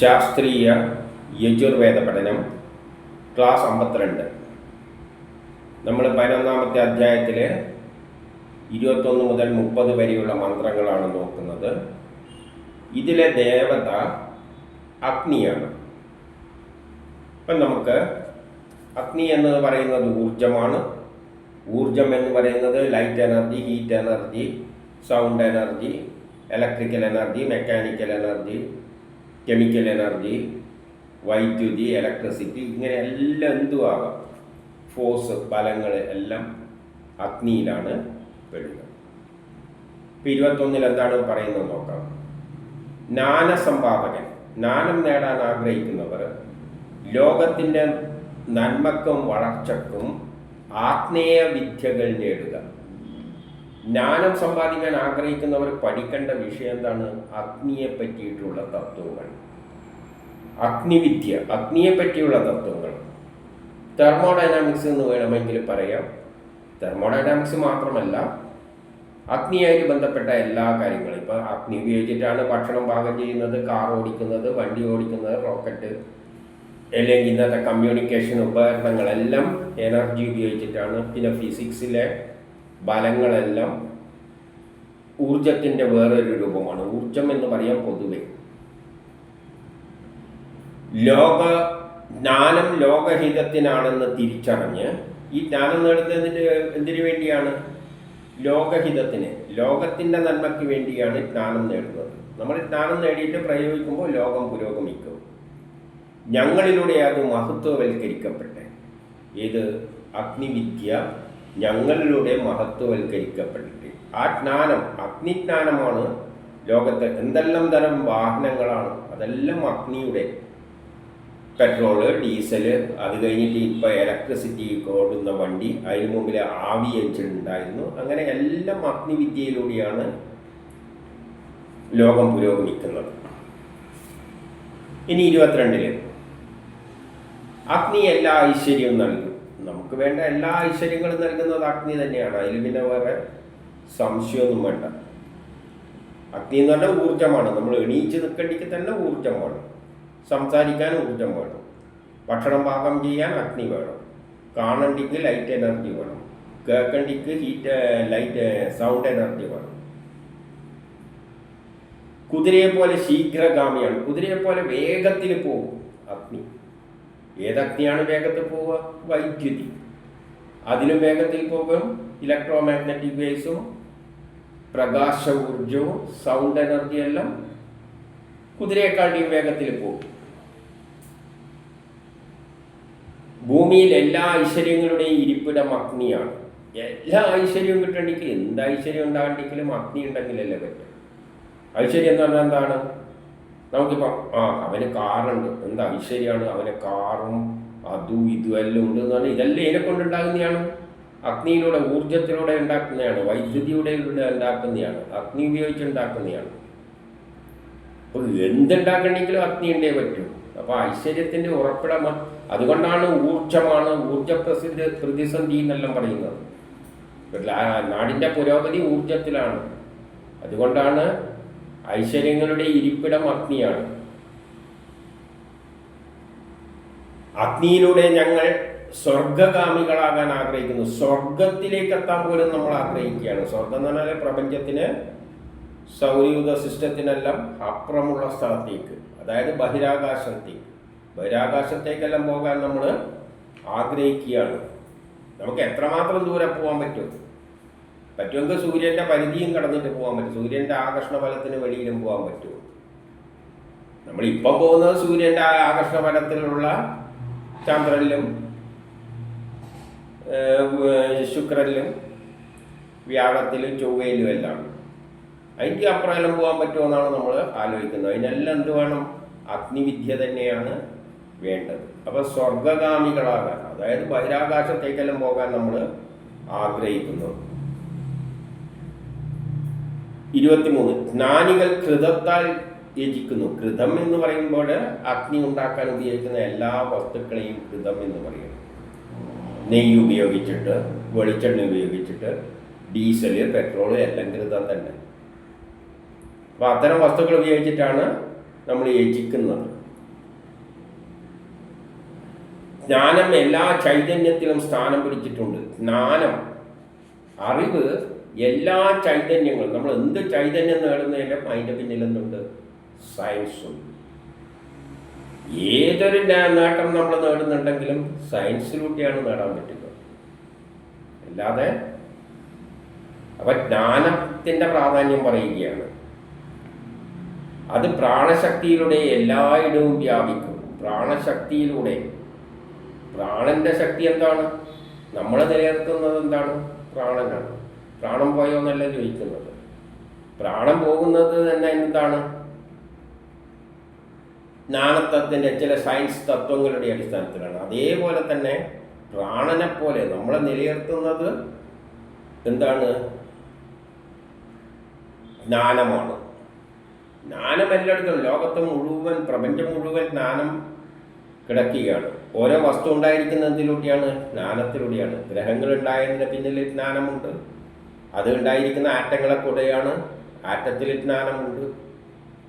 ശാസ്ത്രീയ യജുർവേദ പഠനം ക്ലാസ് അമ്പത്തിരണ്ട്. നമ്മൾ പതിനൊന്നാമത്തെ അധ്യായത്തിൽ ഇരുപത്തൊന്ന് മുതൽ മുപ്പത് വരെയുള്ള മന്ത്രങ്ങളാണ് നോക്കുന്നത്. ഇതിലെ ദേവത അഗ്നിയാണ്. ഇപ്പം നമുക്ക് അഗ്നി എന്ന് പറയുന്നത് ഊർജമാണ് ഊർജം എന്ന് പറയുന്നത് light energy heat energy sound energy electrical energy mechanical energy chemical energy വൈദ്യുതി ഇലക്ട്രിസിറ്റി ഇങ്ങനെ എല്ലാം എന്തും ആകാം ഫോഴ്സ് ബലങ്ങൾ എല്ലാം അഗ്നിയിലാണ് പെടുന്നത്. ഇപ്പം ഇരുപത്തൊന്നിൽ എന്താണ് പറയുന്നത് നോക്കാം. ജ്ഞാനസമ്പാദകൻ ജ്ഞാനം നേടാൻ ആഗ്രഹിക്കുന്നവർ ലോകത്തിന്റെ നന്മക്കും വളർച്ചക്കും ആത്മീയ വിദ്യകൾ നേടുക. ജ്ഞാനം സമ്പാദിക്കാൻ ആഗ്രഹിക്കുന്നവർ പഠിക്കേണ്ട വിഷയം എന്താണ്? അഗ്നിയെ പറ്റിയിട്ടുള്ള തത്വങ്ങൾ. അഗ്നിവിദ്യ അഗ്നിയെ പറ്റിയുള്ള തത്വങ്ങൾ. തെർമോഡൈനാമിക്സ് എന്ന് വേണമെങ്കിൽ പറയാം. തെർമോഡൈനാമിക്സ് മാത്രമല്ല അഗ്നിയായിട്ട് ബന്ധപ്പെട്ട എല്ലാ കാര്യങ്ങളും. ഇപ്പോൾ അഗ്നി ഉപയോഗിച്ചിട്ടാണ് ഭക്ഷണം പാകം ചെയ്യുന്നത് കാർ ഓടിക്കുന്നത് വണ്ടി ഓടിക്കുന്നത് റോക്കറ്റ് അല്ലെങ്കിൽ ഇന്നത്തെ കമ്മ്യൂണിക്കേഷൻ ഉപകരണങ്ങളെല്ലാം എനർജി ഉപയോഗിച്ചിട്ടാണ്. പിന്നെ ഫിസിക്സിലെ ബലങ്ങളെല്ലാം ഊർജത്തിന്റെ വേറൊരു രൂപമാണ്. ഊർജം എന്ന് പറയാം പൊതുവെ. ലോക ജ്ഞാനം ലോകഹിതത്തിനാണെന്ന് തിരിച്ചറിഞ്ഞ് ഈ ജ്ഞാനം നേടുന്നതിന് എന്തിനു വേണ്ടിയാണ്? ലോകഹിതത്തിന് ലോകത്തിന്റെ നന്മയ്ക്ക് വേണ്ടിയാണ് ജ്ഞാനം നേടുന്നത്. നമ്മൾ ജ്ഞാനം നേടിയിട്ട് പ്രയോഗിക്കുമ്പോൾ ലോകം പുരോഗമിക്കും. ഞങ്ങളിലൂടെ അത് മഹത്വവൽക്കരിക്കപ്പെട്ടെ. ഏത്? അഗ്നിവിദ്യ ഞങ്ങളിലൂടെ മഹത്വവൽക്കരിക്കപ്പെട്ടിട്ട്. ആ ജ്ഞാനം അഗ്നിജ്ഞാനമാണ് ലോകത്തെ എന്തെല്ലാം തരം വാഹനങ്ങളാണ് അതെല്ലാം അഗ്നിയുടെ പെട്രോൾ ഡീസൽ അത് കഴിഞ്ഞിട്ട് ഇപ്പോൾ ഇലക്ട്രിസിറ്റി ഓടുന്ന വണ്ടി അതിന് മുമ്പിൽ ആവി എഞ്ചിൻ ഉണ്ടായിരുന്നു. അങ്ങനെ എല്ലാം അഗ്നിവിദ്യയിലൂടെയാണ് ലോകം പുരോഗമിക്കുന്നത്. ഇനി ഇരുപത്തിരണ്ടിൽ. അഗ്നി എല്ലാ ഐശ്വര്യവും നൽകും. നമുക്ക് വേണ്ട എല്ലാ ഐശ്വര്യങ്ങളും നൽകുന്നത് അഗ്നി തന്നെയാണ്. അതിൽ പിന്നെ വേറെ സംശയമൊന്നും വേണ്ട. അഗ്നി എന്ന് പറഞ്ഞാൽ ഊർജമാണ്. നമ്മൾ എണീച്ച് നിൽക്കേണ്ടിക്ക് തന്നെ ഊർജം വേണം. സംസാരിക്കാൻ ഊർജം വേണം. ഭക്ഷണം പാകം ചെയ്യാൻ അഗ്നി വേണം. കാണണ്ടിക്ക് ലൈറ്റ് എനർജി വേണം. കേൾക്കണ്ടിക്ക് ഹീറ്റ് ലൈറ്റ് സൗണ്ട് എനർജി വേണം. കുതിരയെ പോലെ ശീഘ്രഗാമിയാണ്. കുതിരയെ പോലെ വേഗത്തിൽ പോകും അഗ്നി. ഏതഗ്നിയാണ് വേഗത്തിൽ പോവുക? വൈദ്യുതി. അതിനും വേഗത്തിൽ പോകും ഇലക്ട്രോ മാഗ്നറ്റിക് വേവ്സും പ്രകാശ ഊർജവും സൗണ്ട് എനർജി എല്ലാം കുതിരയെക്കാട്ടിയും വേഗത്തിൽ പോകും. ഭൂമിയിൽ എല്ലാ ഐശ്വര്യങ്ങളുടെയും ഇരിപ്പിടം അഗ്നിയാണ്. എല്ലാ ഐശ്വര്യവും കിട്ടണമെങ്കിൽ എന്ത് ഐശ്വര്യം ഉണ്ടാകണ്ടെങ്കിലും അഗ്നി ഉണ്ടെങ്കിലല്ലേ പറ്റും. ഐശ്വര്യം എന്ന് പറഞ്ഞാൽ എന്താണ്? നമുക്കിപ്പോൾ ആ അവന് കാറുണ്ട്. എന്താ ഐശ്വര്യമാണ് അവന് കാറും അതും ഇതും എല്ലാം ഉണ്ട് എന്ന് പറഞ്ഞാൽ ഇതെല്ലാം ഇതിനെ കൊണ്ടുണ്ടാകുന്നതാണ് അഗ്നിയിലൂടെ ഊർജത്തിലൂടെ ഉണ്ടാക്കുന്നതാണ്. വൈദ്യുതിയുടെ ഉണ്ടാക്കുന്നതാണ്. അഗ്നി ഉപയോഗിച്ച് ഉണ്ടാക്കുന്നതാണ്. അപ്പോൾ എന്തുണ്ടാക്കണമെങ്കിലും അഗ്നി ഉണ്ടേ പറ്റൂ. അപ്പോൾ ഐശ്വര്യത്തിന്റെ ഉറപ്പിടമ അതുകൊണ്ടാണ് ഊർജമാണ് ഊർജ പ്രസിദ്ധ പ്രതിസന്ധി എന്നെല്ലാം പറയുന്നത്. നാടിന്റെ പുരോഗതി ഊർജത്തിലാണ് അതുകൊണ്ടാണ് ഐശ്വര്യങ്ങളുടെ ഇരിപ്പിടം അഗ്നിയാണ്. അഗ്നിയിലൂടെ ഞങ്ങൾ സ്വർഗകാമികളാകാൻ ആഗ്രഹിക്കുന്നു. സ്വർഗത്തിലേക്ക് എത്താൻ പോലും നമ്മൾ ആഗ്രഹിക്കുകയാണ്. സ്വർഗം എന്ന് പറഞ്ഞാൽ പ്രപഞ്ചത്തിന് സൗരയൂത സിസ്റ്റത്തിനെല്ലാം അപ്പുറമുള്ള സ്ഥലത്തേക്ക് അതായത് ബഹിരാകാശത്തേക്ക്. ബഹിരാകാശത്തേക്കെല്ലാം പോകാൻ നമ്മൾ ആഗ്രഹിക്കുകയാണ്. നമുക്ക് എത്രമാത്രം ദൂരെ പോകാൻ പറ്റും? പറ്റുമെങ്കിൽ സൂര്യന്റെ പരിധിയും കടന്നിട്ട് പോകാൻ പറ്റും. സൂര്യന്റെ ആകർഷണ ഫലത്തിന് വെളിയിലും പോകാൻ പറ്റും. നമ്മൾ ഇപ്പം പോകുന്നത് സൂര്യന്റെ ആകർഷണ ഫലത്തിലുള്ള ചന്ദ്രനിലും ശുക്രനിലും വ്യാഴത്തിലും ചൊവ്വയിലും എല്ലാം. അതിന്റെ അപ്രകാരം പോകാൻ പറ്റുമെന്നാണ് നമ്മൾ ആലോചിക്കുന്നത്. അതിനെല്ലാം എന്ത് വേണം? അഗ്നിവിദ്യ തന്നെയാണ് വേണ്ടത്. അപ്പോൾ സ്വർഗഗാമികളാകാൻ അതായത് ബഹിരാകാശത്തേക്കെല്ലാം പോകാൻ നമ്മൾ ആഗ്രഹിക്കുന്നു. ഇരുപത്തിമൂന്ന്. ജ്ഞാനികൾ കൃതത്താൽ യജിക്കുന്നു. കൃതം എന്ന് പറയുമ്പോൾ അഗ്നി ഉണ്ടാക്കാൻ ഉപയോഗിക്കുന്ന എല്ലാ വസ്തുക്കളെയും കൃതം എന്ന് പറയുന്നു നെയ്യ് ഉപയോഗിച്ചിട്ട് വെളിച്ചെണ്ണ ഉപയോഗിച്ചിട്ട് ഡീസൽ പെട്രോൾ എല്ലാം കൃതം തന്നെ. അപ്പോൾ അത്തരം വസ്തുക്കൾ ഉപയോഗിച്ചിട്ടാണ് നമ്മൾ യജിക്കുന്നത്. ജ്ഞാനം എല്ലാ ചൈതന്യത്തിലും സ്ഥാനം പിടിച്ചിട്ടുണ്ട്. ജ്ഞാനം അറിവ് എല്ലാ ചൈതന്യങ്ങളും നമ്മൾ എന്ത് ചൈതന്യം നേടുന്നതിലും അതിന്റെ പിന്നിൽ എന്തുണ്ട്? സയൻസും ഏതൊരു നേട്ടം നമ്മൾ നേടുന്നുണ്ടെങ്കിലും സയൻസിലൂടെയാണ് നേടാൻ പറ്റുന്നത് അല്ലാതെ അപ്പൊ ജ്ഞാനത്തിന്റെ പ്രാധാന്യം പറയുകയാണ്. അത് പ്രാണശക്തിയിലൂടെ എല്ലായിടവും വ്യാപിക്കും. പ്രാണശക്തിയിലൂടെ. പ്രാണന്റെ ശക്തി എന്താണ്? നമ്മൾ നിലനിർത്തുന്നത് എന്താണ്? പ്രാണനാണ്. പ്രാണം പോയോ എന്നല്ല ചോദിക്കുന്നത്. പ്രാണം പോകുന്നത് തന്നെ എന്താണ്? ജ്ഞാനത്തത്തിന്റെ ചില സയൻസ് തത്വങ്ങളുടെ അടിസ്ഥാനത്തിലാണ്. അതേപോലെ തന്നെ പ്രാണനെ പോലെ നമ്മളെ നിലനിർത്തുന്നത് എന്താണ്? ജ്ഞാനമാണ്. ജ്ഞാനം എല്ലായിടത്തും ലോകത്ത് മുഴുവൻ പ്രപഞ്ചം മുഴുവൻ ജ്ഞാനം കിടക്കുകയാണ്. ഓരോ വസ്തു ഉണ്ടായിരിക്കുന്നതിലൂടെയാണ് ജ്ഞാനത്തിലൂടെയാണ്. ഗ്രഹങ്ങൾ ഉണ്ടായതിന് പിന്നിൽ ജ്ഞാനമുണ്ട്. അത് ഉണ്ടായിരിക്കുന്ന ആറ്റങ്ങളെ കൂടെയാണ് ആറ്റത്തിൽ ജ്ഞാനമുണ്ട്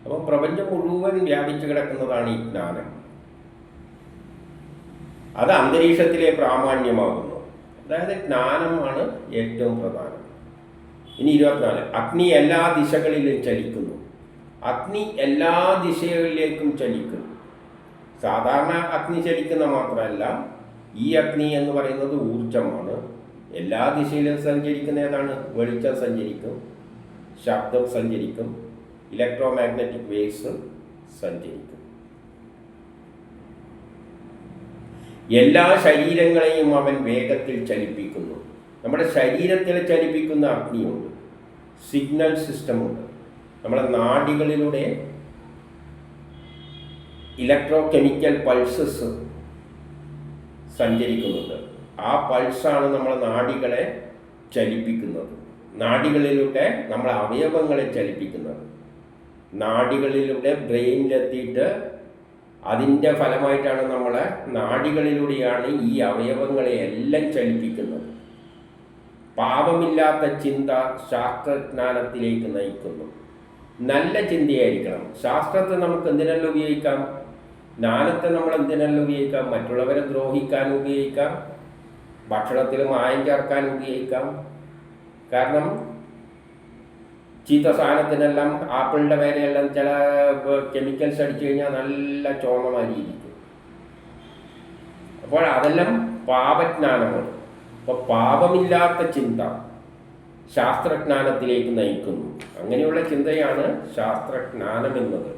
അപ്പം പ്രപഞ്ചം മുഴുവൻ വ്യാപിച്ചു കിടക്കുന്നതാണ് ഈ ജ്ഞാനം. അത് അന്തരീക്ഷത്തിലെ പ്രാമാണ്യമാകുന്നു. അതായത് ജ്ഞാനമാണ് ഏറ്റവും പ്രധാനം. ഇനി ഇരുപത്തിനാല്. അഗ്നി എല്ലാ ദിശകളിലും ചലിക്കുന്നു. അഗ്നി എല്ലാ ദിശകളിലേക്കും ചലിക്കുന്നു. സാധാരണ അഗ്നി ചലിക്കുന്ന മാത്രമല്ല ഈ അഗ്നി എന്ന് പറയുന്നത് ഊർജമാണ് എല്ലാ ദിശയിലും സഞ്ചരിക്കുന്ന ഏതാണ് വെളിച്ചം സഞ്ചരിക്കും ശബ്ദം സഞ്ചരിക്കും ഇലക്ട്രോ മാഗ്നറ്റിക് വേവ്സ് സഞ്ചരിക്കും. എല്ലാ ശരീരങ്ങളെയും അവൻ വേഗത്തിൽ ചലിപ്പിക്കുന്നു. നമ്മുടെ ശരീരത്തിൽ ചലിപ്പിക്കുന്ന അഗ്നിയുണ്ട്. സിഗ്നൽ സിസ്റ്റമുണ്ട് നമ്മുടെ നാടികളിലൂടെ ഇലക്ട്രോ കെമിക്കൽ പൾസസ് സഞ്ചരിക്കുന്നുണ്ട്. ആ പൾസാണ് നമ്മളെ നാടികളെ ചലിപ്പിക്കുന്നത്. നാടികളിലൂടെ നമ്മളെ അവയവങ്ങളെ ചലിപ്പിക്കുന്നത്. നാടികളിലൂടെ ബ്രെയിനിലെത്തിയിട്ട് അതിന്റെ ഫലമായിട്ടാണ് നമ്മളെ നാടികളിലൂടെയാണ് ഈ അവയവങ്ങളെ എല്ലാം ചലിപ്പിക്കുന്നത്. പാപമില്ലാത്ത ചിന്ത ശാസ്ത്രജ്ഞാനത്തിലേക്ക് നയിക്കുന്നു. നല്ല ചിന്തയായിരിക്കണം. ശാസ്ത്രത്തെ നമുക്ക് എന്തിനെല്ലാം ഉപയോഗിക്കാം? ജ്ഞാനത്തെ നമ്മൾ എന്തിനെല്ലാം ഉപയോഗിക്കാം? മറ്റുള്ളവരെ ദ്രോഹിക്കാൻ ഉപയോഗിക്കാം? ഭക്ഷണത്തിൽ മായം ചേർക്കാൻ ഉപയോഗിക്കാം. കാരണം ചീത്ത സാധനത്തിനെല്ലാം ആപ്പിളിന്റെ പേരെല്ലാം ചില കെമിക്കൽസ് അടിച്ചു കഴിഞ്ഞാൽ നല്ല ചോമമായിരിക്കും അപ്പോൾ അതെല്ലാം പാപജ്ഞാനമാണ്. അപ്പോൾ പാപമില്ലാത്ത ചിന്ത ശാസ്ത്രജ്ഞാനത്തിലേക്ക് നയിക്കുന്നു. അങ്ങനെയുള്ള ചിന്തയാണ് ശാസ്ത്രജ്ഞാനം എന്നത്.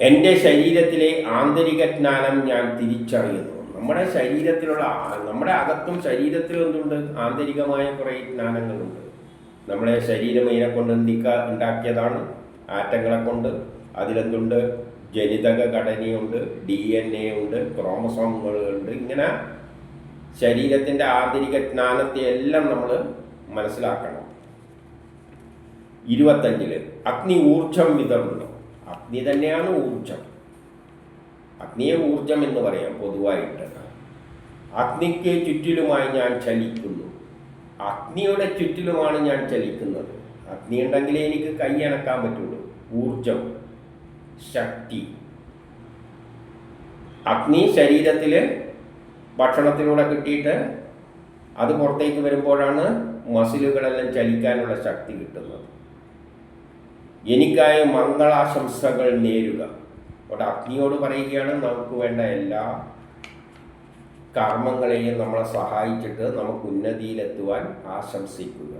എന്റെ ശരീരത്തിലെ ആന്തരിക ജ്ഞാനം ഞാൻ തിരിച്ചറിയുന്നു. നമ്മുടെ ശരീരത്തിലുള്ള നമ്മുടെ അകത്തും ശരീരത്തിലും എന്തുണ്ട്? ആന്തരികമായ കുറേ ജ്ഞാനങ്ങളുണ്ട്. നമ്മളെ ശരീരം ഇതിനെ കൊണ്ട് എന്തിക്ക ഉണ്ടാക്കിയതാണ്? ആറ്റങ്ങളെ കൊണ്ട്. അതിലെന്തുണ്ട്? ജനിതക ഘടനയുണ്ട് ഡി എൻ എ ഉണ്ട് ക്രോമസോമുകളുണ്ട്. ഇങ്ങനെ ശരീരത്തിന്റെ ആന്തരിക ജ്ഞാനത്തെ എല്ലാം നമ്മൾ മനസ്സിലാക്കണം. ഇരുപത്തഞ്ചിൽ അഗ്നി ഊർജം വിതറുന്നു. അഗ്നി തന്നെയാണ് ഊർജം അഗ്നിയെ ഊർജം എന്ന് പറയാം പൊതുവായിട്ട്. അഗ്നിക്ക് ചുറ്റിലുമായി ഞാൻ ചലിക്കുന്നു. അഗ്നിയുടെ ചുറ്റിലുമാണ് ഞാൻ ചലിക്കുന്നത്. അഗ്നി ഉണ്ടെങ്കിലേ എനിക്ക് കൈ അണക്കാൻ പറ്റുള്ളൂ. ഊർജം ശക്തി. അഗ്നി ശരീരത്തിൽ ഭക്ഷണത്തിലൂടെ കിട്ടിയിട്ട് അത് പുറത്തേക്ക് വരുമ്പോഴാണ് മസിലുകളെല്ലാം ചലിക്കാനുള്ള ശക്തി കിട്ടുന്നത്. എനിക്കായി മംഗളാശംസകൾ നേരുക. അവിടെ അഗ്നിയോട് പറയുകയാണ് നമുക്ക് വേണ്ട എല്ലാ കർമ്മങ്ങളെയും നമ്മളെ സഹായിച്ചിട്ട് നമുക്ക് ഉന്നതിയിലെത്തുവാൻ ആശംസിക്കുക.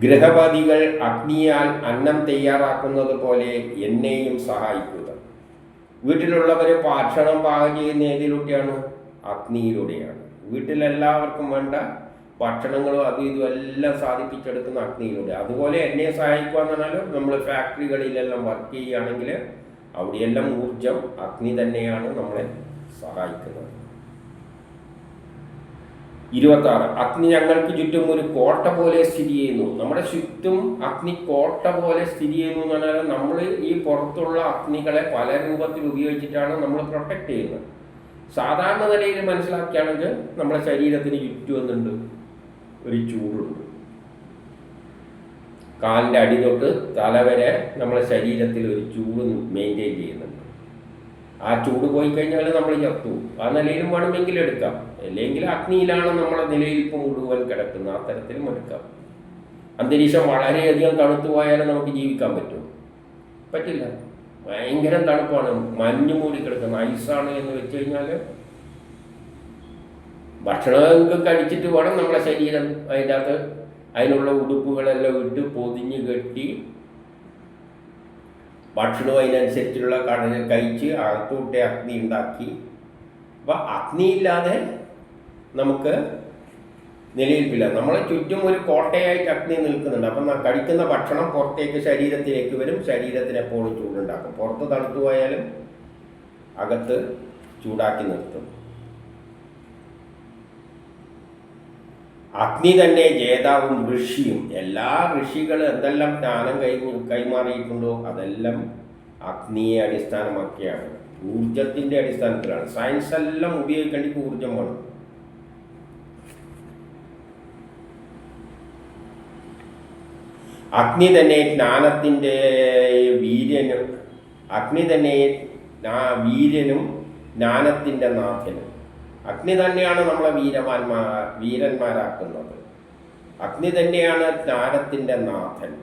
ഗ്രഹപതികൾ അഗ്നിയാൽ അന്നം തയ്യാറാക്കുന്നത് പോലെ എന്നെയും സഹായിക്കുക. വീട്ടിലുള്ളവർ ഭക്ഷണം പാകം ചെയ്യുന്ന ഏതിലൂടെയാണ്? അഗ്നിയിലൂടെയാണ്. വീട്ടിലെല്ലാവർക്കും വേണ്ട ഭക്ഷണങ്ങളും അതും ഇതും എല്ലാം സാധിപ്പിച്ചെടുക്കുന്ന അഗ്നിയിലൂടെ. അതുപോലെ എന്നെ സഹായിക്കുക എന്ന് പറഞ്ഞാലും നമ്മൾ ഫാക്ടറികളിലെല്ലാം വർക്ക് ചെയ്യുകയാണെങ്കിൽ അവിടെയെല്ലാം ഊർജം അഗ്നി തന്നെയാണ് നമ്മളെ സഹായിക്കുന്നത്. ഇരുപത്തി ആറ് അഗ്നി ഞങ്ങൾക്ക് ചുറ്റും ഒരു കോട്ട പോലെ സ്ഥിതി ചെയ്യുന്നു. നമ്മുടെ ചുറ്റും അഗ്നി കോട്ട പോലെ സ്ഥിതി ചെയ്യുന്നു എന്ന് പറഞ്ഞാൽ നമ്മൾ ഈ പുറത്തുള്ള അഗ്നികളെ പല രൂപത്തിൽ ഉപയോഗിച്ചിട്ടാണ് നമ്മൾ പ്രൊട്ടക്ട് ചെയ്യുന്നത്. സാധാരണ നിലയിൽ മനസ്സിലാക്കുകയാണെങ്കിൽ നമ്മുടെ ശരീരത്തിന് ചുറ്റും എന്തുണ്ട് ഒരു ചൂടുണ്ട്. കാലിന്റെ അടി തൊട്ട് തല വരെ നമ്മളെ ശരീരത്തിൽ ഒരു ചൂട് മെയിന്റെയിൻ ചെയ്യുന്നുണ്ട്. ആ ചൂട് പോയി കഴിഞ്ഞാൽ നമ്മൾ ചത്തു. ആ നിലയിലും വേണമെങ്കിൽ എടുക്കാം. അല്ലെങ്കിൽ അഗ്നിയിലാണ് നമ്മളെ നിലയിൽപ്പ് മുഴുവൻ കിടക്കുന്നത്. ആ തരത്തിലും എടുക്കാം. അന്തരീക്ഷം വളരെയധികം തണുത്തു പോയാലും നമുക്ക് ജീവിക്കാൻ പറ്റും. പറ്റില്ല. ഭയങ്കര തണുപ്പാണ്. മഞ്ഞ് മൂടി കിടക്കുന്ന ഐസാണ് എന്ന് വെച്ച് കഴിഞ്ഞാൽ ഭക്ഷണമൊക്കെ കഴിച്ചിട്ട് വേണം നമ്മളെ ശരീരം അതിന്റെ അകത്ത് അതിനുള്ള ഉടുപ്പുകളെല്ലാം ഇട്ട് പൊതിഞ്ഞ് കെട്ടി ഭക്ഷണവും അതിനനുസരിച്ചുള്ള കടന കഴിച്ച് അകത്തോട്ടെ അഗ്നി ഉണ്ടാക്കി. അപ്പം അഗ്നിയില്ലാതെ നമുക്ക് നിലനിൽപ്പില്ല. നമ്മളെ ചുറ്റും ഒരു കോട്ടയായിട്ട് അഗ്നി നിൽക്കുന്നുണ്ട്. അപ്പം കഴിക്കുന്ന ഭക്ഷണം പുറത്തേക്ക് ശരീരത്തിലേക്ക് വരും. ശരീരത്തിന് എപ്പോഴും ചൂടുണ്ടാക്കും. പുറത്ത് തണുത്തു പോയാലും അകത്ത് ചൂടാക്കി നിർത്തും. അഗ്നി തന്നെ ജേതാവും ഋഷിയും. എല്ലാ ഋഷികളും എന്തെല്ലാം ജ്ഞാനം കൈ കൈമാറിയിട്ടുണ്ടോ അതെല്ലാം അഗ്നിയെ അടിസ്ഥാനമാക്കിയാണ്. ഊർജത്തിന്റെ അടിസ്ഥാനത്തിലാണ്. സയൻസ് എല്ലാം ഉപയോഗിക്കേണ്ടി ഊർജം വേണം. അഗ്നി തന്നെ ജ്ഞാനത്തിന്റെ വീര്യനും അഗ്നി തന്നെ വീര്യനും ജ്ഞാനത്തിന്റെ നാഥനും. അഗ്നി തന്നെയാണ് നമ്മളെ വീരവാന്മാ വീരന്മാരാക്കുന്നത്. അഗ്നി തന്നെയാണ് ജ്ഞാനത്തിന്റെ നാഥൻ.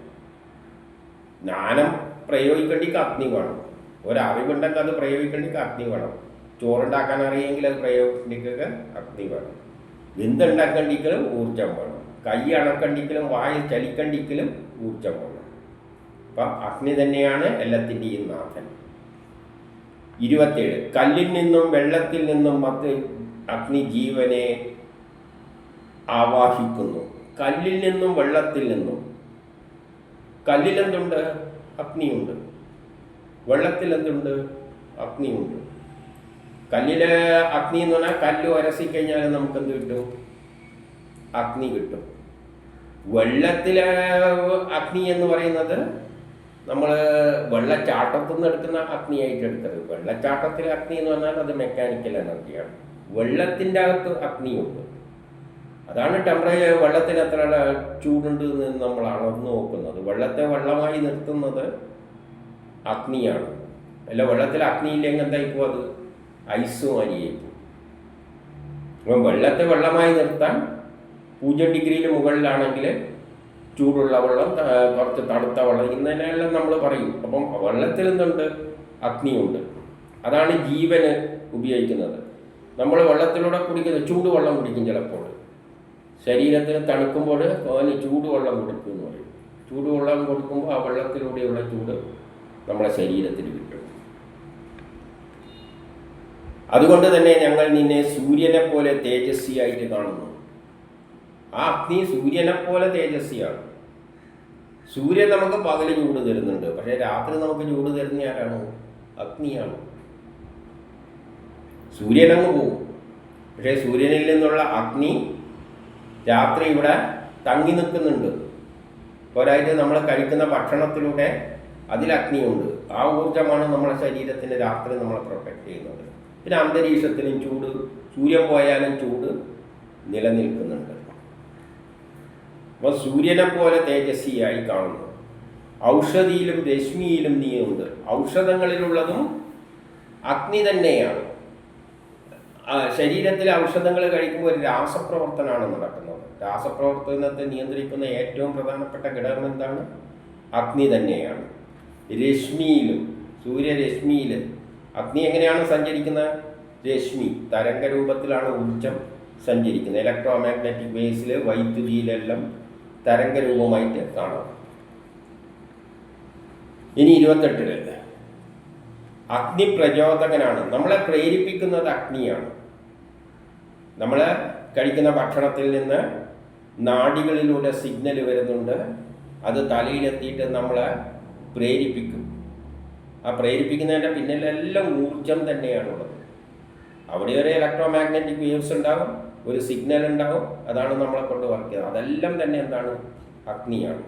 ജ്ഞാനം പ്രയോഗിക്കേണ്ടിക്ക് അഗ്നി വേണം. ഒരറിവുണ്ടെങ്കിൽ അത് പ്രയോഗിക്കേണ്ടിക്ക് അഗ്നി വേണം. ചോറുണ്ടാക്കാൻ അറിയെങ്കിൽ അത് പ്രയോഗിക്കേണ്ടിക്ക് അഗ്നി വേണം. എന്തുണ്ടാക്കേണ്ടിക്കലും ഊർജം വേണം. കൈ അണക്കണ്ടിക്കലും വായ ചലിക്കണ്ടിക്കലും ഊർജം വേണം. അപ്പം അഗ്നി തന്നെയാണ് എല്ലാത്തിന്റെയും നാഥൻ. ഇരുപത്തേഴ് കല്ലിൽ നിന്നും വെള്ളത്തിൽ നിന്നും മറ്റ് അഗ്നി ജീവനെ ആവാഹിക്കുന്നു. കല്ലിൽ നിന്നും വെള്ളത്തിൽ നിന്നും. കല്ലിൽ എന്തുണ്ട്? അഗ്നിയുണ്ട്. വെള്ളത്തിൽ എന്തുണ്ട്? അഗ്നിയുണ്ട്. കല്ലിൽ അഗ്നി എന്ന് പറഞ്ഞാൽ കല്ല് ഒരസി കഴിഞ്ഞാൽ നമുക്ക് എന്ത് കിട്ടും? അഗ്നി കിട്ടും. വെള്ളത്തിലെ അഗ്നി എന്ന് പറയുന്നത് നമ്മൾ വെള്ളച്ചാട്ടത്തിൽ നിന്ന് എടുക്കുന്ന അഗ്നിയായിട്ട് എടുക്കരുത്. വെള്ളച്ചാട്ടത്തിലെ അഗ്നി എന്ന് പറഞ്ഞാൽ അത് മെക്കാനിക്കൽ എനർജിയാണ് വെള്ളത്തിന്റെ അകത്ത് അഗ്നിയുണ്ട്. അതാണ് ടെമ്പറേച്ചർ. വെള്ളത്തിന് എത്ര ചൂടുണ്ട് എന്ന് നമ്മൾ അളന്ന് നോക്കുന്നത്. വെള്ളത്തെ വെള്ളമായി നിർത്തുന്നത് അഗ്നിയാണ്. അല്ല വെള്ളത്തിൽ അഗ്നി ഇല്ലെങ്കിൽ എന്തായിപ്പോ അത്? ഐസ് മാരിയായിപ്പോ അപ്പം വെള്ളത്തെ വെള്ളമായി നിർത്താൻ പൂജ്യം ഡിഗ്രിയിൽ മുകളിലാണെങ്കിൽ ചൂടുള്ള വെള്ളം കുറച്ച് തണുത്ത വെള്ളം ഇന്നലെല്ലാം നമ്മൾ പറയും. അപ്പം വെള്ളത്തിൽ എന്തുണ്ട്? അഗ്നിയുണ്ട്. അതാണ് ജീവന് ഉപയോഗിക്കുന്നത്. നമ്മൾ വെള്ളത്തിലൂടെ കുടിക്കുന്നത് ചൂടുവെള്ളം കുടിക്കും ചിലപ്പോൾ. ശരീരത്തിന് തണുക്കുമ്പോൾ അവന് ചൂടുവെള്ളം കൊടുക്കും എന്ന് പറയും. ചൂടുവെള്ളം കൊടുക്കുമ്പോൾ ആ വെള്ളത്തിലൂടെയുള്ള ചൂട് നമ്മളെ ശരീരത്തിൽ കിട്ടും. അതുകൊണ്ട് തന്നെ ഞങ്ങൾ നിന്നെ സൂര്യനെ പോലെ തേജസ്വിയായിട്ട് കാണുന്നു. ആ അഗ്നി സൂര്യനെ പോലെ തേജസ്വിയാണ് സൂര്യൻ നമുക്ക് പകൽ ചൂട് തരുന്നുണ്ട്. പക്ഷേ രാത്രി നമുക്ക് ചൂട് തരുന്ന ആരാണ്? അഗ്നിയാണ്. സൂര്യൻ അങ്ങ് പോകും പക്ഷേ സൂര്യനിൽ നിന്നുള്ള അഗ്നി രാത്രി ഇവിടെ തങ്ങി നിൽക്കുന്നുണ്ട്. പോരായിട്ട് നമ്മൾ കഴിക്കുന്ന ഭക്ഷണത്തിലൂടെ അതിൽ അഗ്നിയുണ്ട്. ആ ഊർജമാണ് നമ്മുടെ ശരീരത്തിന് രാത്രി നമ്മളെ പ്രൊട്ടക്ട് ചെയ്യുന്നത്. പിന്നെ അന്തരീക്ഷത്തിലും ചൂട് സൂര്യൻ പോയാലും ചൂട് നിലനിൽക്കുന്നുണ്ട്. അപ്പോൾ സൂര്യനെ പോലെ തേജസ്വിയായി കാണുന്നു. ഔഷധിയിലും രശ്മിയിലും നീയുണ്ട്. ഔഷധങ്ങളിലുള്ളതും അഗ്നി തന്നെയാണ്. ആ, ശരീരത്തിലെ ഔഷധങ്ങൾ കഴിക്കുമ്പോൾ ഒരു രാസപ്രവർത്തനമാണ് നടക്കുന്നത്. രാസപ്രവർത്തനത്തെ നിയന്ത്രിക്കുന്ന ഏറ്റവും പ്രധാനപ്പെട്ട ഘടകം എന്താണ്? അഗ്നി തന്നെയാണ്. രശ്മിയിലും സൂര്യരശ്മിയിൽ അഗ്നി എങ്ങനെയാണ് സഞ്ചരിക്കുന്നത്? രശ്മി തരംഗ രൂപത്തിലാണ് ഊർജം സഞ്ചരിക്കുന്നത്. ഇലക്ട്രോ മാഗ്നറ്റിക് വേസിൽ വൈദ്യുതിയിലെല്ലാം തരംഗ രൂപമായിട്ട് കാണാം. ഇനി ഇരുപത്തെട്ടിൽ. അഗ്നി പ്രചോദകനാണ് നമ്മളെ പ്രേരിപ്പിക്കുന്നത് അഗ്നിയാണ്. നമ്മൾ കഴിക്കുന്ന ഭക്ഷണത്തിൽ നിന്ന് നാടികളിലൂടെ സിഗ്നൽ വരുന്നുണ്ട്. അത് തലയിലെത്തിയിട്ട് നമ്മളെ പ്രേരിപ്പിക്കും. ആ പ്രേരിപ്പിക്കുന്നതിന്റെ പിന്നിലെല്ലാം ഊർജം തന്നെയാണുള്ളത്. അവിടെ ഒരു ഇലക്ട്രോ മാഗ്നറ്റിക് വേവ്സ് ഉണ്ടാകും ഒരു സിഗ്നൽ ഉണ്ടാകും അതാണ് നമ്മളെ കൊണ്ട് വർക്ക് ചെയ്യുന്നത്. അതെല്ലാം തന്നെ എന്താണ്? അഗ്നിയാണ്.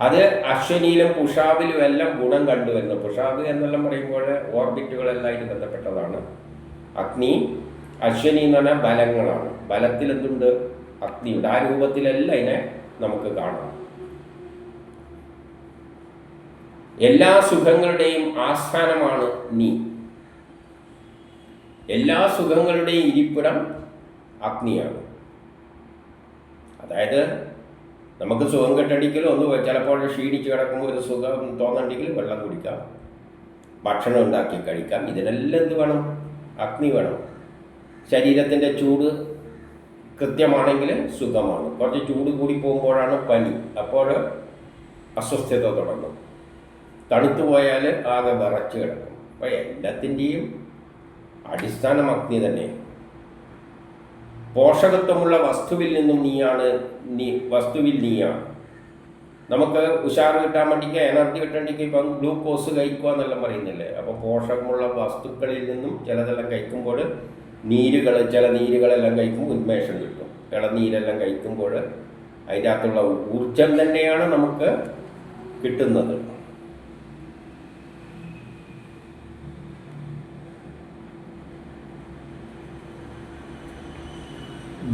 അത് അശ്വനിയിലും പുഷാബിലും എല്ലാം ഗുണം കണ്ടുവരുന്നു. പുഷാബ് എന്നെല്ലാം പറയുമ്പോൾ ഓർബിറ്റുകളെല്ലാം ആയിട്ട് ബന്ധപ്പെട്ടതാണ്. അഗ്നി അശ്വനി എന്ന് പറഞ്ഞാൽ ബലങ്ങളാണ്. ബലത്തിൽ എന്തുണ്ട് അഗ്നിയുണ്ട്. ആ രൂപത്തിലല്ല അതിനെ നമുക്ക് കാണാം. എല്ലാ സുഖങ്ങളുടെയും ആസ്ഥാനമാണ് നീ. എല്ലാ സുഖങ്ങളുടെയും ഇരിപ്പിടം അഗ്നിയാണ്. അതായത് നമുക്ക് സുഖം കെട്ടടിക്കൽ ഒന്ന് ചിലപ്പോൾ ക്ഷീണിച്ച് കിടക്കുമ്പോൾ ഒരു സുഖം തോന്നണ്ടെങ്കിൽ വെള്ളം കുടിക്കാം. ഭക്ഷണം ഉണ്ടാക്കി കഴിക്കാം. ഇതിനെല്ലാം എന്ത് വേണം? അഗ്നി വേണം. ശരീരത്തിന്റെ ചൂട് കൃത്യമാണെങ്കിൽ സുഖമാണ്. കുറച്ച് ചൂട് കൂടി പോകുമ്പോഴാണ് പനി. അപ്പോൾ അസ്വസ്ഥത തുടങ്ങും. തണുത്തു പോയാൽ ആകെ വിറച്ച് കിടക്കും. അപ്പോൾ എല്ലാത്തിന്റെയും അടിസ്ഥാനം അഗ്നി തന്നെ പോഷകത്വമുള്ള വസ്തുവിൽ നിന്നും നീയാണ് നീ വസ്തുവിൽ നീയാണ്. നമുക്ക് ഉഷാർ കിട്ടാൻ വേണ്ടിക്ക് എനർജി കിട്ടണ്ടെങ്കിൽ ഇപ്പം ഗ്ലൂക്കോസ് കഴിക്കുക എന്നെല്ലാം പറയുന്നില്ലേ? അപ്പോൾ പോഷകമുള്ള വസ്തുക്കളിൽ നിന്നും ചിലതെല്ലാം കഴിക്കുമ്പോൾ നീരുകൾ ചില നീരുകളെല്ലാം കഴിക്കുമ്പോൾ ഉന്മേഷം കിട്ടും. ഇളനീരെല്ലാം കഴിക്കുമ്പോൾ അതിന്റെ അകത്തുള്ള ഊർജം തന്നെയാണ് നമുക്ക് കിട്ടുന്നത്.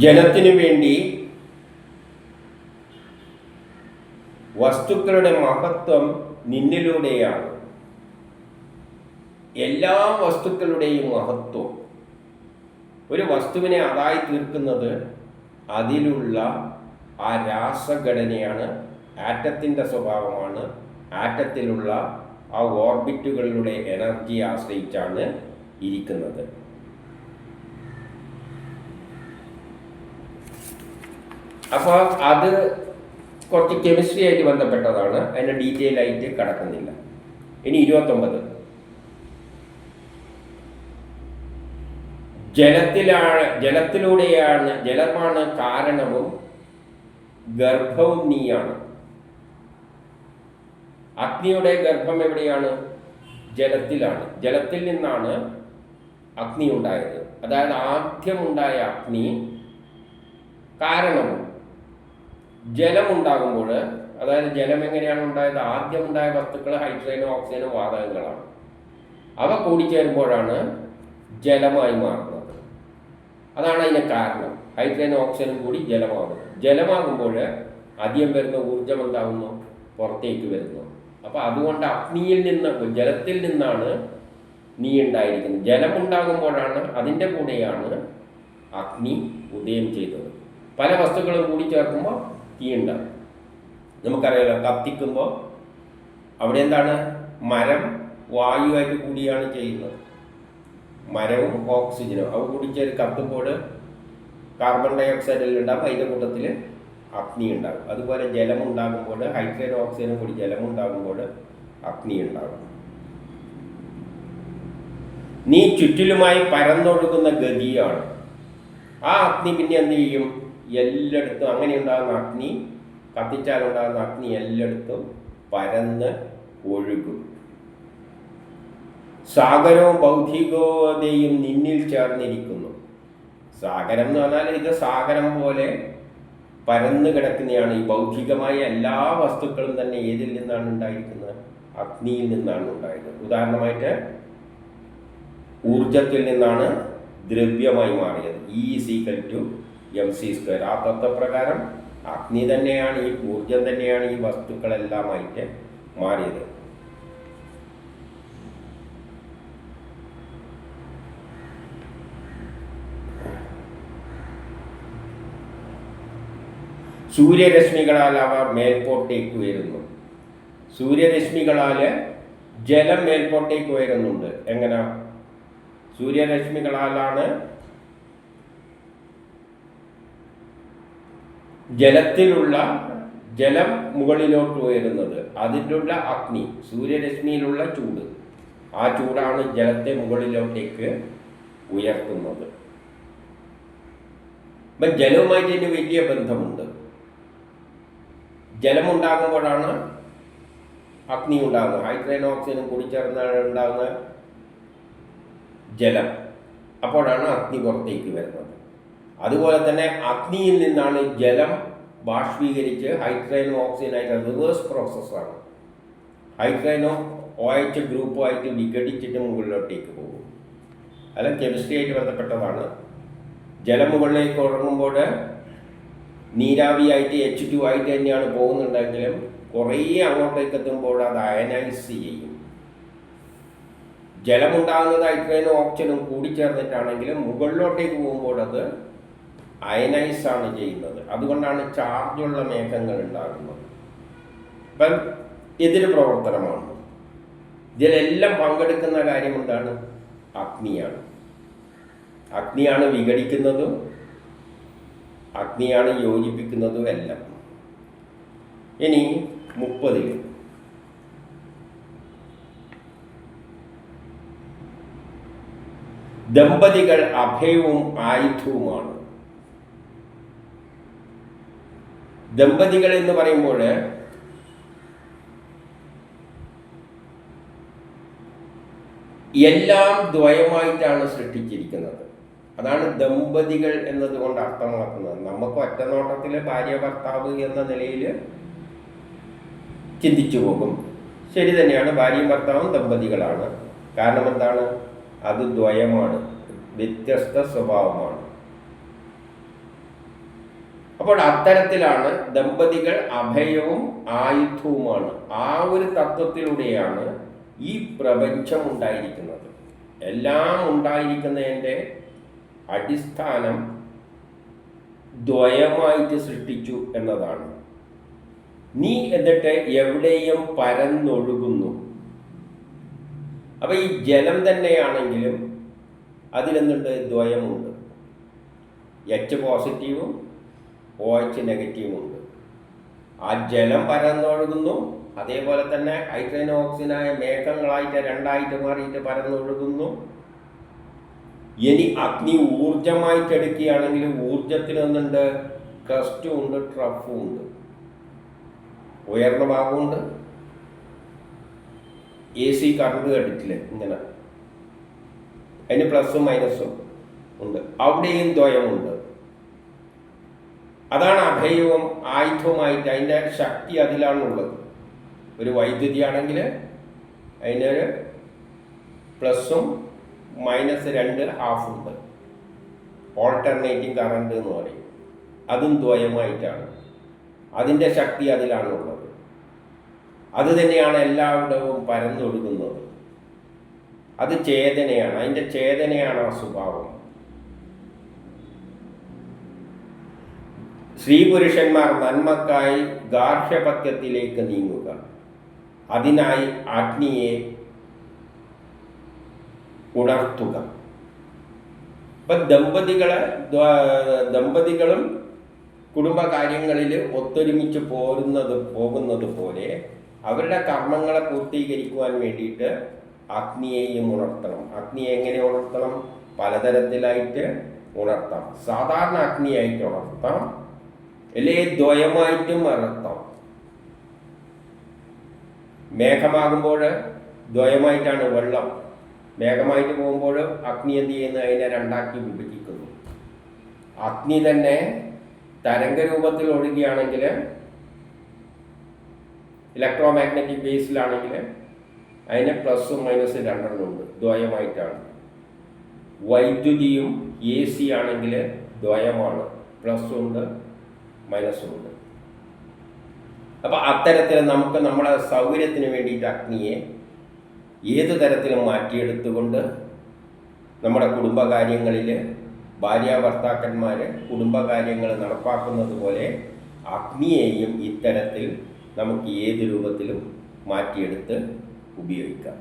ജലത്തിനു വേണ്ടി വസ്തുക്കളുടെ മഹത്വം നിന്നിലൂടെയാണ്. എല്ലാ വസ്തുക്കളുടെയും മഹത്വം. ഒരു വസ്തുവിനെ അതായി തീർക്കുന്നത് അതിലുള്ള ആ രാസഘടനയാണ് ആറ്റത്തിന്റെ സ്വഭാവമാണ് ആറ്റത്തിലുള്ള ആ ഓർബിറ്റുകളുടെ എനർജി ആശ്രയിച്ചാണ് ഇരിക്കുന്നത്. അപ്പോൾ അത് കുറച്ച് കെമിസ്ട്രി ആയിട്ട് ബന്ധപ്പെട്ടതാണ്. അതിന്റെ ഡീറ്റെയിൽ ആയിട്ട് കടക്കുന്നില്ല. ഇനി ഇരുപത്തൊമ്പത്. ജലത്തിലാണ് ജലത്തിലൂടെയാണ് ജലമാണ് കാരണവും ഗർഭവും നീയാണ്. അഗ്നിയുടെ ഗർഭം എവിടെയാണ്? ജലത്തിലാണ്. ജലത്തിൽ നിന്നാണ് അഗ്നി ഉണ്ടായത്. അതായത് ആദ്യമുണ്ടായ അഗ്നി കാരണവും ജലമുണ്ടാകുമ്പോൾ അതായത് ജലം എങ്ങനെയാണ് ഉണ്ടായത്? ആദ്യം ഉണ്ടായ വസ്തുക്കൾ ഹൈഡ്രജനും ഓക്സിജനും വാതകങ്ങളാണ്. അവ കൂടിച്ചേരുമ്പോഴാണ് ജലമായി മാറുന്നത്. അതാണ് അതിന് കാരണം. ഹൈഡ്രജനും ഓക്സിജനും കൂടി ജലമാകുന്നത് ജലമാകുമ്പോൾ ആദ്യം വരുന്ന ഊർജം എന്താകുന്നു? പുറത്തേക്ക് വരുന്നു. അപ്പോൾ അതുകൊണ്ട് അഗ്നിയിൽ നിന്ന് ജലത്തിൽ നിന്നാണ് നീ ഉണ്ടായിരിക്കുന്നത്. ജലം ഉണ്ടാകുമ്പോഴാണ് അതിന്റെ കൂടെയാണ് അഗ്നി ഉദയം ചെയ്തത്. പല വസ്തുക്കളും കൂടി ചേർക്കുമ്പോൾ തീ ഉണ്ടാവും നമുക്കറിയാലോ കത്തിക്കുമ്പോൾ അവിടെ എന്താണ്? മരം വായുവായിട്ട് കൂടിയാണ് ചെയ്യുന്നത്. മരവും ഓക്സിജനും. അവ കൂടി ചേർ കത്തുമ്പോൾ കാർബൺ ഡൈ ഓക്സൈഡിൽ ഉണ്ടാകും അതിന്റെ കൂട്ടത്തിൽ അഗ്നി ഉണ്ടാകും അതുപോലെ ജലം ഉണ്ടാകുമ്പോൾ ഹൈഡ്രജൻ ഓക്സിജനും കൂടി ജലം ഉണ്ടാകുമ്പോൾ അഗ്നി ഉണ്ടാകും. നീ ചുറ്റിലുമായി പരന്നൊഴുകുന്ന ഗതിയാണ്. ആ അഗ്നി പിന്നെ എന്ത് ചെയ്യും? എല്ലായിടത്തും അങ്ങനെ ഉണ്ടാകുന്ന അഗ്നി കത്തിച്ചാലുണ്ടാകുന്ന അഗ്നി എല്ലായിടത്തും പരന്ന് ഒഴുകും. സാഗരവും ഭൗതികതയും നിന്നിൽ ചേർന്നിരിക്കുന്നു. സാഗരം എന്ന് പറഞ്ഞാൽ ഇത് സാഗരം പോലെ പരന്നു കിടക്കുന്നതാണ്. ഈ ഭൗതികമായ എല്ലാ വസ്തുക്കളും തന്നെ ഏതിൽ നിന്നാണ് ഉണ്ടായിരിക്കുന്നത്? അഗ്നിയിൽ നിന്നാണ് ഉണ്ടായത് ഉദാഹരണമായിട്ട് ഊർജത്തിൽ നിന്നാണ് ദ്രവ്യമായി മാറിയത്. E equal to M C square ആ തത്വപ്രകാരം അഗ്നി തന്നെയാണ് ഈ ഊർജം തന്നെയാണ് ഈ വസ്തുക്കളെല്ലാമായിട്ട് മാറിയത്. സൂര്യരശ്മികളാൽ അവ മേൽപോട്ടേക്ക് ഉയരുന്നു. സൂര്യരശ്മികളാൽ ജലം മേൽപോട്ടേക്ക് ഉയരുന്നുണ്ട്. എങ്ങനെ? സൂര്യരശ്മികളാലാണ് ജലത്തിലുള്ള ജലം മുകളിലോട്ട് ഉയരുന്നത്. അതിലുള്ള അഗ്നി സൂര്യരശ്മിയിലുള്ള ചൂട്. ആ ചൂടാണ് ജലത്തെ മുകളിലോട്ടേക്ക് ഉയർത്തുന്നത്. ഇപ്പം ജലവുമായിട്ട് ഇതിന് വലിയ ബന്ധമുണ്ട്. ജലമുണ്ടാകുമ്പോഴാണ് അഗ്നി ഉണ്ടാകുന്നത്. ഹൈഡ്രജൻ ഓക്സിജനും കൂടി ചേർന്നാണ് ഉണ്ടാകുന്ന ജലം. അപ്പോഴാണ് അഗ്നി പുറത്തേക്ക് വരുന്നത്. അതുപോലെ തന്നെ അഗ്നിയിൽ നിന്നാണ് ജലം ബാഷ്പീകരിച്ച് ഹൈഡ്രജനും ഓക്സിജനായിട്ട് റിവേഴ്സ് പ്രോസസ്സാണ്. ഹൈഡ്രൈനോ ഒ എച്ച് ഗ്രൂപ്പുമായിട്ട് വിഘടിച്ചിട്ട് മുകളിലോട്ടേക്ക് പോകും. അല്ല കെമിസ്ട്രി ആയിട്ട് ബന്ധപ്പെട്ടതാണ്. ജലം മുകളിലേക്ക് ഉറങ്ങുമ്പോൾ നീരാവിയായിട്ട് എച്ച് ടു ആയിട്ട് തന്നെയാണ് പോകുന്നുണ്ടെങ്കിലും കുറേ അങ്ങോട്ടേക്ക് എത്തുമ്പോൾ അത് അയനൈസ് ചെയ്യും. ജലമുണ്ടാകുന്നത് ഹൈഡ്രജനും ഓക്സിജനും കൂടിച്ചേർന്നിട്ടാണെങ്കിലും മുകളിലോട്ടേക്ക് പോകുമ്പോൾ അത് അയനൈസ് ആണ് ചെയ്യുന്നത്. അതുകൊണ്ടാണ് ചാർജുള്ള മേഘങ്ങൾ ഉണ്ടാകുന്നത്. ഇപ്പം എതിര് പ്രവർത്തനമാണ്. ഇതിലെല്ലാം പങ്കെടുക്കുന്ന കാര്യം എന്താണ്? അഗ്നിയാണ്. അഗ്നിയാണ് വിഘടിക്കുന്നതും അഗ്നിയാണ് യോജിപ്പിക്കുന്നതും എല്ലാം. ഇനി മുപ്പതിൽ ദമ്പതികൾ അഭയവും ആയുധവുമാണ്. ദമ്പതികൾ എന്ന് പറയുമ്പോൾ എല്ലാം ദ്വയമായിട്ടാണ് സൃഷ്ടിച്ചിരിക്കുന്നത്. അതാണ് ദമ്പതികൾ എന്നതുകൊണ്ട് അർത്ഥമാക്കുന്നത്. നമുക്ക് ഒറ്റനോട്ടത്തിൽ ഭാര്യ ഭർത്താവ് എന്ന നിലയിൽ ചിന്തിച്ചു പോകും. ശരി തന്നെയാണ്. ഭാര്യയും ഭർത്താവും ദമ്പതികളാണ്. കാരണം എന്താണ്? അത് ദ്വയമാണ്. വ്യത്യസ്ത സ്വഭാവമാണ്. അപ്പോൾ അത്തരത്തിലാണ് ദമ്പതികൾ അഭയവും ആയുധവുമാണ്. ആ ഒരു തത്വത്തിലൂടെയാണ് ഈ പ്രപഞ്ചം ഉണ്ടായിരിക്കുന്നത്. എല്ലാം ഉണ്ടായിരിക്കുന്നതിന്റെ അടിസ്ഥാനം ദ്വയമായിട്ട് സൃഷ്ടിച്ചു എന്നതാണ്. നീ എന്നിട്ട് എവിടെയും പരന്നൊഴുകുന്നു. അപ്പൊ ഈ ജലം തന്നെയാണെങ്കിലും അതിലെന്നിട്ട് ദ്വയമുണ്ട്. എച്ച് പോസിറ്റീവും ഒ എച്ച് നെഗറ്റീവും ഉണ്ട്. ആ ജലം പരന്നൊഴുകുന്നു. അതേപോലെ തന്നെ ഹൈഡ്രജൻ ഓക്സിജനായ മേഘങ്ങളായിട്ട് രണ്ടായിട്ട് മാറിയിട്ട് പരന്നൊഴുകുന്നു. ഇനി അഗ്നി ഊർജമായിട്ട് എടുക്കുകയാണെങ്കിൽ ഊർജത്തിൽ ഒന്നുണ്ട് ക്രസ്റ്റും ഉണ്ട് ട്രഫും ഉണ്ട്. ഉയർന്ന ഭാഗമുണ്ട്. എ സി കറണ്ട് കണ്ടിട്ടില്ലേ ഇങ്ങനെ. അതിന് പ്ലസും മൈനസും ഉണ്ട്. അവിടെയും ദ്വയമുണ്ട്. അതാണ് അഭയവും ആയുധവുമായിട്ട് അതിന്റെ ശക്തി അതിലാണുള്ളത്. ഒരു വൈദ്യുതി ആണെങ്കിൽ അതിനൊരു പ്ലസും മൈനസ് രണ്ട് ഹാഫ് ഉണ്ട് ഓൾട്ടർനേറ്റിംഗ് കറണ്ട് എന്ന് പറയും. അതും ദ്വയമായിട്ടാണ്. അതിന്റെ ശക്തി അതിലാണുള്ളത്. അത് തന്നെയാണ് എല്ലായിടവും പരന്നൊഴുകുന്നത്. അത് ചേതനയാണ്. അതിന്റെ ചേതനയാണ് ആ സ്വഭാവം. സ്ത്രീ പുരുഷന്മാർ നന്മക്കായി ഗാർഹ്യപത്യത്തിലേക്ക് നീങ്ങുക. അതിനായി അഗ്നിയെ ഉണർത്തുക. ഇപ്പൊ ദമ്പതികളെ ദമ്പതികളും കുടുംബകാര്യങ്ങളിൽ ഒത്തൊരുമിച്ച് പോരുന്നത് പോകുന്നത് പോലെ അവരുടെ കർമ്മങ്ങളെ പൂർത്തീകരിക്കുവാൻ വേണ്ടിയിട്ട് അഗ്നിയെയും ഉണർത്തണം. അഗ്നിയെ എങ്ങനെ ഉണർത്തണം? പലതരത്തിലായിട്ട് ഉണർത്താം. സാധാരണ അഗ്നിയായിട്ട് ഉണർത്താം. അല്ലേ ദ്വയമായിട്ടും അർത്ഥം മേഘമാകുമ്പോൾ ദ്വയമായിട്ടാണ് വെള്ളം. മേഘമായിട്ട് പോകുമ്പോൾ അഗ്നി എന്ത് ചെയ്യുന്നു? അതിനെ രണ്ടാക്കി വിഭജിക്കുന്നു. അഗ്നി തന്നെ തരംഗ രൂപത്തിൽ ഒഴുകുകയാണെങ്കിൽ ഇലക്ട്രോ മാഗ്നറ്റിക് ബേസിലാണെങ്കിൽ അതിന് പ്ലസും മൈനസും രണ്ടെണ്ണം ഉണ്ട്. ദ്വയമായിട്ടാണ്. വൈദ്യുതിയും എ സി ആണെങ്കിൽ ദ്വയമാണ്. പ്ലസ് ഉണ്ട് മൈനസും അപ്പോൾ അപ്പം അത്തരത്തിൽ നമുക്ക് നമ്മുടെ സൗകര്യത്തിന് വേണ്ടിയിട്ട് അഗ്നിയെ ഏത് തരത്തിലും മാറ്റിയെടുത്തുകൊണ്ട് നമ്മുടെ കുടുംബകാര്യങ്ങളിൽ ഭാര്യ ഭർത്താക്കന്മാർ കുടുംബകാര്യങ്ങൾ നടപ്പാക്കുന്നത് പോലെ അഗ്നിയെയും ഇത്തരത്തിൽ നമുക്ക് ഏത് രൂപത്തിലും മാറ്റിയെടുത്ത് ഉപയോഗിക്കാം.